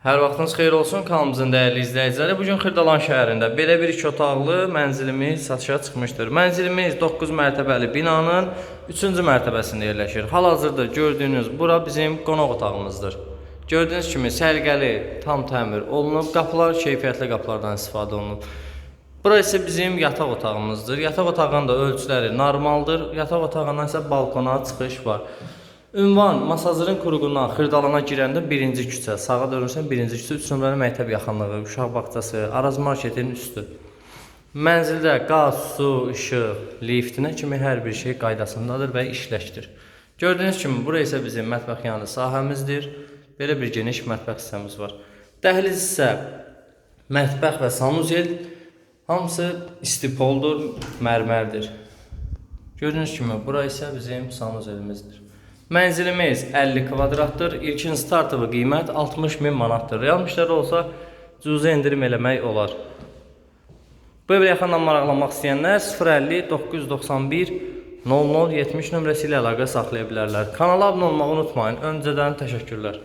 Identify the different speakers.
Speaker 1: Hər vaxtınız xeyir olsun kanalımızın dəyərli izləyiciləri. Bu gün Xırdalan şəhərində belə bir iki otaqlı mənzilimiz satışa çıxmışdır. Mənzilimiz 9 mərtəbəli binanın 3-cü mərtəbəsində yerləşir. Hal-hazırda gördüyünüz bura bizim qonaq otağımızdır. Gördüyünüz kimi sərgəli, tam təmir olunub, qapılar keyfiyyətli qapılardan istifadə olunub. Bura isə bizim yataq otağımızdır. Yataq otağının da ölçüləri normaldır. Yataq otağından isə balkona çıxış var. Ünvan Masazırın quruğundan Xırdalana girəndə birinci küçə, sağa dönürsən birinci küçə, 3 nömrəli məktəb yaxınlığı, uşaq bağçası, Araz marketinin üstü. Mənzildə qaz, su, işıq, liftinə kimi hər bir şey qaydasındadır və işləşdir. Gördüyünüz kimi bura isə bizim mətbəx yanı sahəmizdir. Belə bir geniş mətbəx hissəmiz var. Dəhliz isə mətbəx və sanuzel hamısı istipoldur, mərmərdir. Gördüyünüz kimi bura isə bizim sanuzelimizdir. Mənzilimiz 50 kvadratdır. İlkin startovu qiymət 60 min manatdır. Real müştəri olsa cüzi endirim eləmək olar. Bu evlə yaxından maraqlanmaq istəyənlər 050 991 0070 nömrəsi ilə əlaqə saxlaya bilərlər. Kanala abunə olmağı unutmayın. Öncədən təşəkkürlər.